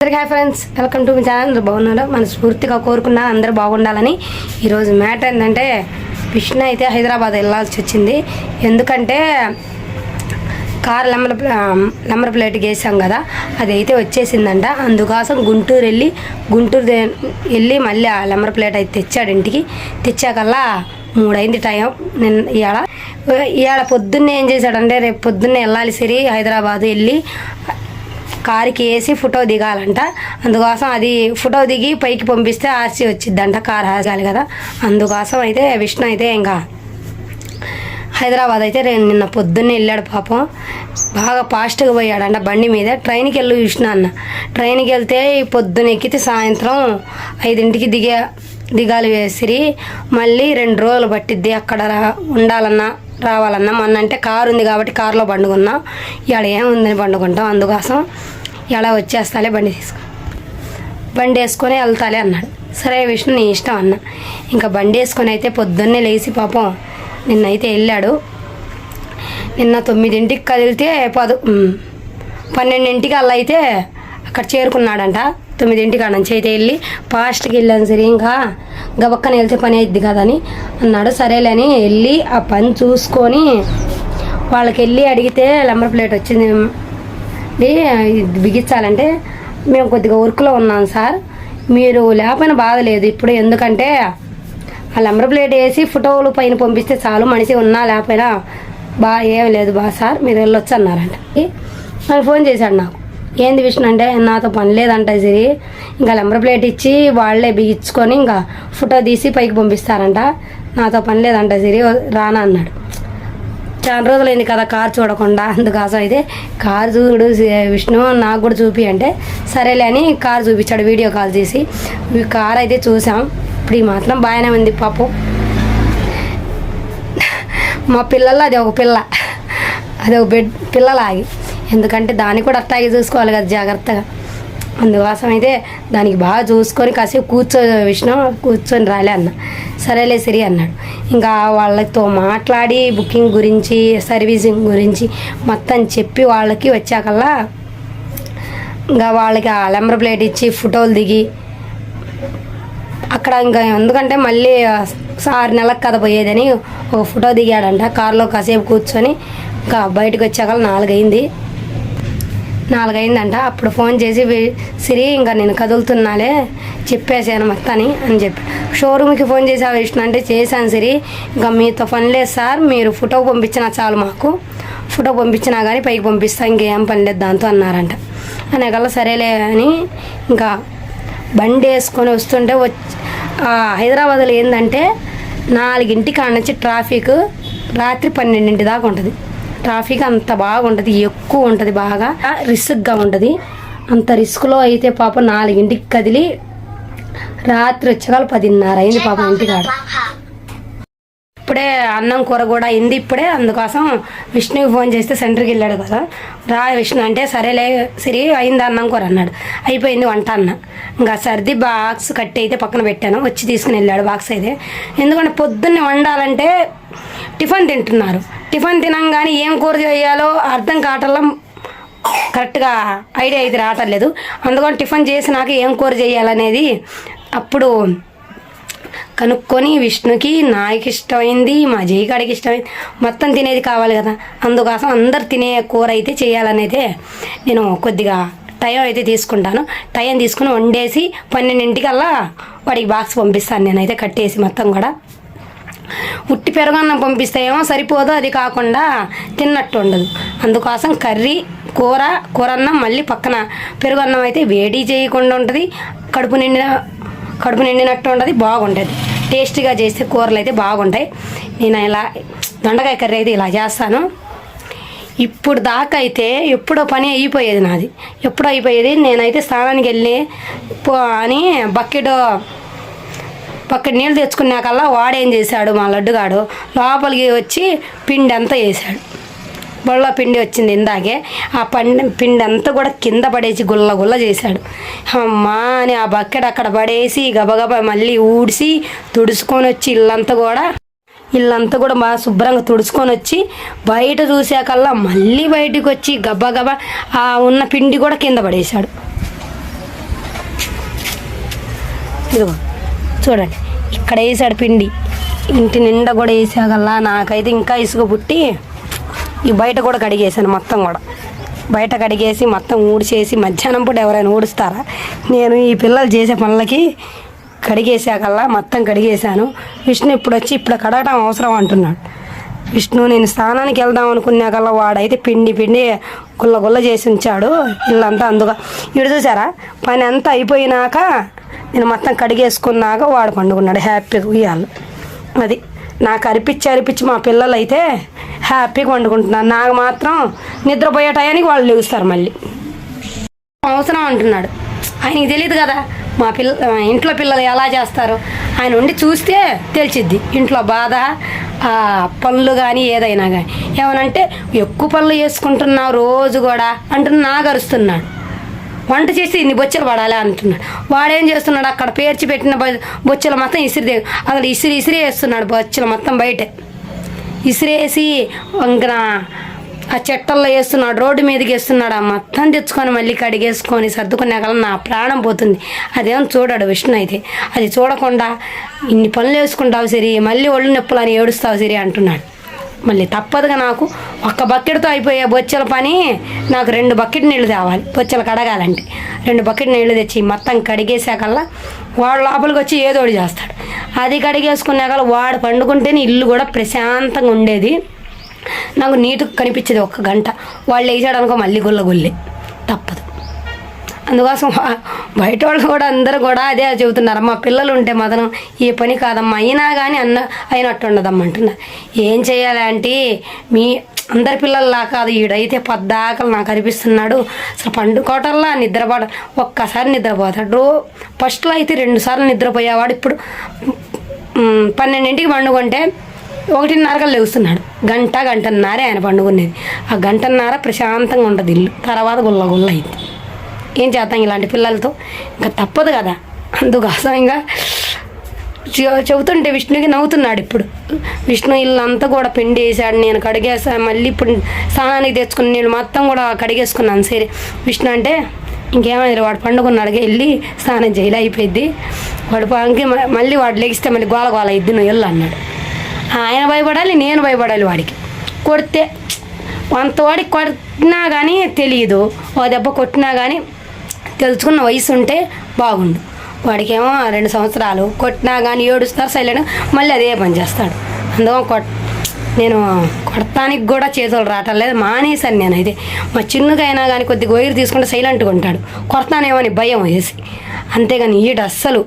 అందరికీ hi friends. Welcome to మీ channel. అందరూ బాగున్నారు? మన స్ఫూర్తిగా కోరుకున్నా అందరూ బాగుండాలని ఈరోజు మ్యాటర్ ఏంటంటే విష్ణు అయితే హైదరాబాద్ వెళ్ళాల్సి వచ్చింది. ఎందుకంటే కార్ నెంబర్ నెంబర్ ప్లేట్ వేసాం కదా అది అయితే వచ్చేసిందంట. అందుకోసం గుంటూరు వెళ్ళి గుంటూరు దే- వెళ్ళి మళ్ళీ ఆ నెంబర్ ప్లేట్ అయితే తెచ్చాడు ఇంటికి. తెచ్చాకల్లా మూడైంది టైం. నిన్న ఇవాళ ఇవాళ పొద్దున్నే ఏం చేశాడంటే రేపు పొద్దున్నే వెళ్ళాలి సరి హైదరాబాద్ వెళ్ళి కారుకి వేసి ఫోటో దిగాలంట. అందుకోసం అది ఫోటో దిగి పైకి పంపిస్తే ఆర్సీ వచ్చిద్దంట కారు హాసాలి కదా. అందుకోసం అయితే విష్ణు అయితే ఇంకా హైదరాబాద్ అయితే నేను నిన్న పొద్దున్నే వెళ్ళాడు పాపం. బాగా ఫాస్ట్గా పోయాడంట బండి మీద. ట్రైన్కి వెళ్ళి విష్ణు అన్న. ట్రైన్కి వెళ్తే పొద్దున ఎక్కితే సాయంత్రం ఐదింటికి దిగే దిగాలి వేసిరి మళ్ళీ రెండు రోజులు పట్టిద్ది అక్కడ రా- ఉండాలన్నా రావాలన్నా. మొన్న అంటే కారు ఉంది కాబట్టి కారులో పండుకున్నాం. ఇవాళ ఏముందని పండుకుంటాం. అందుకోసం ఇలా వచ్చేస్తాలే బండి తీసుకు. బండి వేసుకొని వెళ్తాలే అన్నాడు. సరే విష్ణు నీ ఇష్టం అన్న. ఇంకా బండి వేసుకొని అయితే పొద్దున్నే లేచి పాపం నిన్నైతే వెళ్ళాడు. నిన్న తొమ్మిదింటికి కదిలితే పదు పన్నెండింటికి అలా అయితే అక్కడ చేరుకున్నాడంట. తొమ్మిదింటికి ఆడ నుంచి అయితే వెళ్ళి ఫాస్ట్కి వెళ్ళాను సరే ఇంకా గబక్కన వెళ్తే పని అయింది కదా అని అన్నాడు. సరేలే అని వెళ్ళి ఆ పని చూసుకొని వాళ్ళకి వెళ్ళి అడిగితే నెంబర్ ప్లేట్ వచ్చింది. బిగించాలంటే మేము కొద్దిగా వర్క్లో ఉన్నాం సార్. మీరు లేకపోయినా బాధ లేదు. ఇప్పుడు ఎందుకంటే ఆ లంబర్ ప్లేట్ వేసి ఫోటోలు పైన పంపిస్తే చాలు. మనిషి ఉన్నా లేకపోయినా బా ఏం లేదు బా సార్. మీరు వెళ్ళొచ్చు అన్నారంట. మరి ఫోన్ చేశాడు నాకు. ఏంది విషయం అంటే నాతో పని లేదంట సిరి. ఇంకా లంబర్ ప్లేట్ ఇచ్చి వాళ్ళే బిగించుకొని ఇంకా ఫోటో తీసి పైకి పంపిస్తారంట. నాతో పని లేదంట సిరి. రానా అన్నాడు. చాలా రోజులైంది కదా కార్ చూడకుండా. అందుకోసం అయితే కార్ చూడు విష్ణు నాకు కూడా చూపి అంటే సరేలే అని కార్ చూపించాడు వీడియో కాల్ చేసి. ఈ కార్ అయితే చూసాం. ఇప్పుడు ఈ మాత్రం బాగానే ఉంది పాపం. మా పిల్లల్లో అది ఒక పిల్ల. అది ఒక బెడ్ పిల్లలాగి. ఎందుకంటే దాన్ని కూడా అట్లాగే చూసుకోవాలి కదా జాగ్రత్తగా. అందుకోసం అయితే దానికి బాగా చూసుకొని కాసేపు కూర్చో విష్ణు కూర్చొని రాలే అన్న. సరేలే సరి అన్నాడు. ఇంకా వాళ్ళతో మాట్లాడి బుకింగ్ గురించి సర్వీసింగ్ గురించి మొత్తం చెప్పి వాళ్ళకి వచ్చాకల్లా ఇంకా వాళ్ళకి ఆ లెంబర్ ప్లేట్ ఇచ్చి ఫోటోలు దిగి అక్కడ ఇంకా ఎందుకంటే మళ్ళీ ఆరు నెలలకు కథ పోయేదని ఒక ఫోటో దిగాడంట. కారులో కాసేపు కూర్చొని ఇంకా బయటకు వచ్చాక నాలుగైంది. నాలుగైందంట. అప్పుడు ఫోన్ చేసి సిరి ఇంకా నేను కదులుతున్నాలే చెప్పేసాను మొత్తాన్ని అని చెప్పి. షోరూమ్కి ఫోన్ చేసా విష్ణు అంటే చేశాను సిరి. ఇంకా మీతో పని లేదు సార్ మీరు ఫోటో పంపించినా చాలు మాకు. ఫోటో పంపించినా కానీ పైకి పంపిస్తా ఇంకేం పని లేదు దాంతో అన్నారంట. అనేకల్లా సరేలే అని ఇంకా బండి వేసుకొని వస్తుంటే వచ్చి హైదరాబాద్లో ఏంటంటే నాలుగింటి కాడ నుంచి ట్రాఫిక్ రాత్రి పన్నెండింటి దాకా ఉంటుంది. ట్రాఫిక్ అంత బాగుంటుంది ఎక్కువ ఉంటుంది బాగా. రిస్క్గా ఉంటుంది. అంత రిస్క్లో అయితే పాపం నాలుగింటికి కదిలి రాత్రి వచ్చేవాళ్ళు పదిన్నర అయింది పాపం ఇంటికాడ. ఇప్పుడే అన్నం కూర కూడా అయింది ఇప్పుడే అందుకోసం విష్ణుకి ఫోన్ చేస్తే సెంటర్కి వెళ్ళాడు కదా. రా విష్ణు అంటే సరేలే సిరి అయింది అన్నం కూర అన్నాడు. అయిపోయింది వంట అన్న. ఇంకా సర్ది బాక్స్ కట్టి అయితే పక్కన పెట్టాను వచ్చి తీసుకుని వెళ్ళాడు బాక్స్ అయితే. ఎందుకంటే పొద్దున్నే వండాలంటే టిఫిన్ తింటున్నారు. టిఫిన్ తినంగానే ఏం కూర చేయాలో అర్థం కావటం కరెక్ట్గా ఐడియా అయితే రావట్లేదు అందుకని టిఫిన్ చేసినాక ఏం కూర చేయాలనేది అప్పుడు కనుక్కొని విష్ణుకి నాకు ఇష్టమైంది మా జయకాడికి ఇష్టమైంది. మొత్తం తినేది కావాలి కదా. అందుకోసం అందరు తినే కూర అయితే చేయాలనైతే నేను కొద్దిగా టైం అయితే తీసుకుంటాను. టైం తీసుకుని వండేసి పన్నెండింటికల్లా వాడికి బాక్స్ పంపిస్తాను. నేనైతే కట్టేసి మొత్తం కూడా. ఉట్టి పెరగన్నం పంపిస్తే ఏమో సరిపోదు అది కాకుండా తిన్నట్టు ఉండదు. అందుకోసం కర్రీ కూర కూర అన్నం మళ్ళీ పక్కన పెరుగన్నం అయితే వేడి చేయకుండా ఉంటుంది కడుపు నిండిన కడుపు నిండినట్టు ఉండదు బాగుంటుంది. టేస్టీగా చేస్తే కూరలు అయితే బాగుంటాయి. నేను ఇలా దొండకాయ కర్రీ అయితే ఇలా చేస్తాను. ఇప్పుడు దాకా అయితే ఎప్పుడో పని అయిపోయేది నాది. ఎప్పుడో అయిపోయేది నేనైతే స్నానానికి వెళ్ళి పో- అని బకెట్ పక్కన నీళ్ళు తెచ్చుకున్నాకల్లా వాడేం చేశాడు మా లడ్డుగాడు? లోపలికి వచ్చి పిండి అంతా వేసాడు బొల్ల పిండి వచ్చింది ఇందాకే. ఆ పండి పిండి అంతా కూడా కింద పడేసి గుల్ల గుల్ల చేశాడు. అమ్మా అని ఆ బకెట్ అక్కడ పడేసి గబగబా మళ్ళీ ఊడ్చి తుడుచుకొని వచ్చి ఇల్లంతా కూడా ఇల్లంతా కూడా బాగా శుభ్రంగా తుడుచుకొని వచ్చి బయట చూసాకల్లా మళ్ళీ బయటకు వచ్చి గబగబా ఆ ఉన్న పిండి కూడా కింద పడేశాడు. ఇదిగో. చూడండి. ఇక్కడ వేసాడు పిండి. ఇంటి నిండా కూడా వేసాగల్లా నాకైతే ఇంకా ఇసుక పుట్టి ఈ బయట కూడా కడిగేసాను మొత్తం కూడా. బయట కడిగేసి మొత్తం ఊడిచేసి మధ్యాహ్నం పూట ఎవరైనా ఊడుస్తారా? నేను ఈ పిల్లలు చేసే పనులకి కడిగేసాకల్లా మొత్తం కడిగేశాను. విష్ణు ఇప్పుడు వచ్చి ఇప్పుడు కడగటం అవసరం అంటున్నాడు. విష్ణు నేను స్నానానికి వెళ్దాం అనుకున్నాకల్లా వాడైతే పిండి పిండి గుల్ల గుల్ల చేసి ఉంచాడు. ఇల్లంతా అందుగా. ఇడు చూసారా? పని అంతా అయిపోయినాక నేను మొత్తం కడిగేసుకున్నాక వాడు పండుకున్నాడు. హ్యాపీగా ఉయ్యాలి. అది నాకు అరిపించి అరిపించి మా పిల్లలు అయితే హ్యాపీగా వండుకుంటున్నారు నాకు మాత్రం నిద్రపోయే టయానికి వాళ్ళు లేస్తారు మళ్ళీ. అవసరం అంటున్నాడు. ఆయనకి తెలియదు కదా మా పిల్ల ఇంట్లో పిల్లలు ఎలా చేస్తారు. ఆయన ఉండి చూస్తే తెలిసిద్ది ఇంట్లో బాధ పనులు కానీ ఏదైనా కానీ ఏమనంటే ఎక్కువ పనులు చేసుకుంటున్నావు రోజు కూడా అంటున్నా నాకు అరుస్తున్నాడు వంట చేసి ఇన్ని బొచ్చలు పడాలి అంటున్నాడు. వాడేం చేస్తున్నాడు? అక్కడ పేర్చి పెట్టిన బొ- బొచ్చలు మొత్తం ఇసిరి అక్కడ ఇసిరి ఇసిరి వేస్తున్నాడు బొచ్చలు మొత్తం బయటే. ఇసిరేసి ఇంకా ఆ చెట్టల్లో వేస్తున్నాడు రోడ్డు మీదకి వేస్తున్నాడు. ఆ మొత్తం తెచ్చుకొని మళ్ళీ కడిగేసుకొని సర్దుకున్నాక నా ప్రాణం పోతుంది. అదేం చూడాడు విష్ణు అయితే. అది చూడకుండా ఇన్ని పనులు వేసుకుంటావు సరి మళ్ళీ ఒళ్ళు నొప్పులు అని ఏడుస్తావు సరి అంటున్నాడు. మళ్ళీ తప్పదుగా నాకు. ఒక్క బకెట్తో అయిపోయే బొచ్చెల పని నాకు రెండు బకెట్ నీళ్ళు తేవాలి బొచ్చెలు కడగాలంటే. రెండు బకెట్ నీళ్ళు తెచ్చి మొత్తం కడిగేసాకల్లా వాడు లోపలికి వచ్చి ఏదోడి చేస్తాడు. అది కడిగేసుకున్నాక వాడు పండుకుంటేనే ఇల్లు కూడా ప్రశాంతంగా ఉండేది. నాకు నీటుగా కనిపించేది ఒక్క గంట. వాళ్ళు వేసాడు అనుకో మళ్ళీ గుల్ల గుల్లే తప్పదు. అందుకోసం బయట వాళ్ళు కూడా అందరూ కూడా అదే చెబుతున్నారు. మా పిల్లలు ఉంటే మాత్రం ఏ పని కాదమ్మా అయినా కానీ అన్న అయినట్టు ఉండదమ్మా అంటున్నారు. ఏం చేయాలంటే మీ అందరి పిల్లల్లా కాదు ఈడైతే పద్దాకలు నాకు అనిపిస్తున్నాడు. అసలు పండుకోవటంలా నిద్రపడ ఒక్కసారి నిద్రపోతాడు. రో ఫస్ట్లో అయితే రెండు సార్లు నిద్రపోయేవాడు. ఇప్పుడు పన్నెండింటికి పండుకుంటే ఒకటిన్నరగా లేస్తున్నాడు గంట గంటన్నరే ఆయన పండుకునేది. ఆ గంటన్నర ప్రశాంతంగా ఉంటుంది ఇల్లు. తర్వాత గుల్ల గుల్ల అయింది ఏం చేద్దాం ఇలాంటి పిల్లలతో? ఇంకా తప్పదు కదా. అందుకోసం ఇంకా చెబుతుంటే విష్ణుకి నవ్వుతున్నాడు ఇప్పుడు. విష్ణు ఇల్లు అంతా కూడా పిండి వేసాడు నేను కడిగేసాను మళ్ళీ ఇప్పుడు స్నానానికి తెచ్చుకుని నేను మొత్తం కూడా కడిగేసుకున్నాను. సరే విష్ణు అంటే ఇంకేమైంది? వాడు పండుకున్నాడు వెళ్ళి స్నానం చేయలే అయిపోయింది వాడు పంకి మళ్ళీ వాడు లెగిస్తే మళ్ళీ గోల గోల ఇద్ది నువ్వు వెళ్ళు అన్నాడు. ఆయన భయపడాలి నేను భయపడాలి వాడికి. కొడితే అంతవాడికి కొట్టినా కానీ తెలియదు ఓ దెబ్బ కొట్టినా కానీ తెలుసుకున్న వయసు ఉంటే బాగుండు. వాడికేమో రెండు సంవత్సరాలు కొట్టినా కానీ ఏడుస్తారు సైలెంట్ మళ్ళీ అదే పని చేస్తాడు. అందుకని కొట్ నేను కొడతానికి కూడా చేతులు రావటం లేదు మానేశాను అయితే మా చిన్నకైనా కానీ కొద్దిగా వైరు తీసుకుంటే సైలెంట్గా ఉంటాడు. కొడతానేమో అని భయం వేసి. అంతేగాని ఈడు అస్సలు